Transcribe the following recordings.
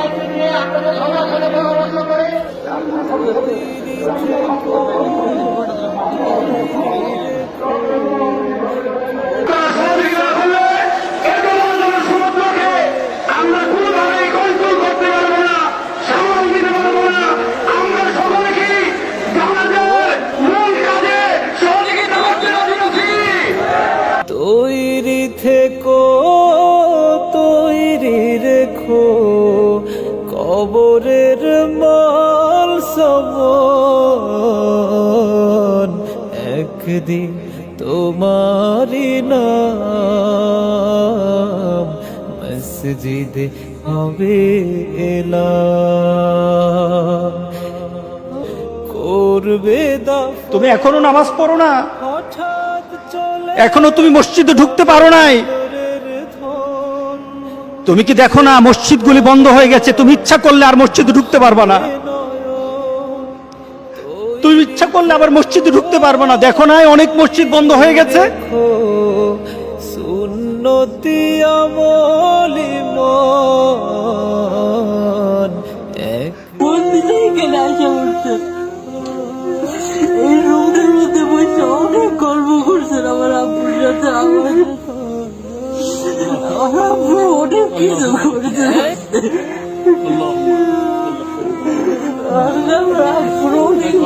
দায়িত্ব নিয়ে আপনাদের সবার সাথে পরামর্শ করে। একদিন তোমারি নাম। মসজিদে হবে করবে দা তুমি এখনও নামাজ পড়ো না। এখনও তুমি মসজিদে ঢুকতে পারো নাই। তুমি কি দেখো না মসজিদগুলি বন্ধ হয়ে গেছে? তুমি ইচ্ছা করলে আর মসজিদে ঢুকতে পারবা না। ইচ্ছা করলে আবার মসজিদে ঢুকতে পারব না। দেখো না অনেক মসজিদ বন্ধ হয়ে গেছে। সুন্নতি আমলি মন। এক বন্দি থেকে আসা উঠছে এই রোদের মধ্যে বসে অনেক গর্ব করছেন আমার আব্বুর সাথে আমার আমার আব্বু অনেক কিছু করছে আমার আব্বুর অনেক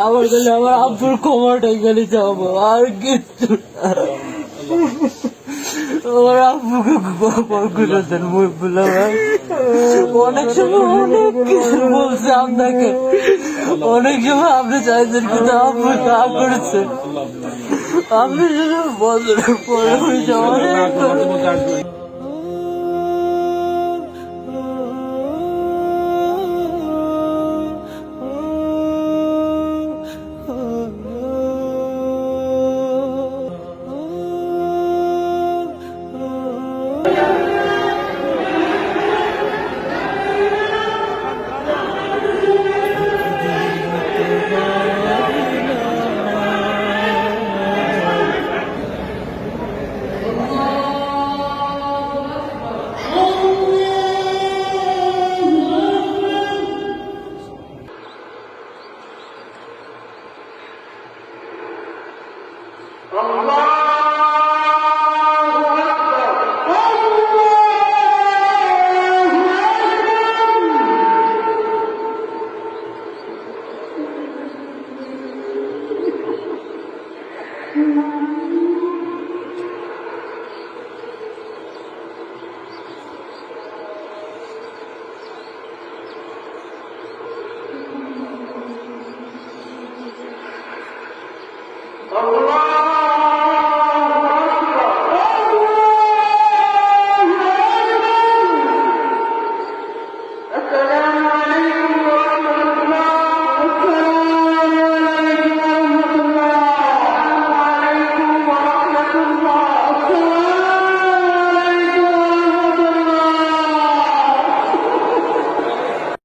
আমার গেলে আমার আব্বুর কোমরটাই গেলে যাব আর কিচ্ছু আমার অনেক সময় কিছু বলছে আপনাকে অনেক সময় আপনি চাইছেন কিন্তু আব্বু না করেছেন আপনি শুধু বছর পরে হয়েছে অনেক Thank mm -hmm. you.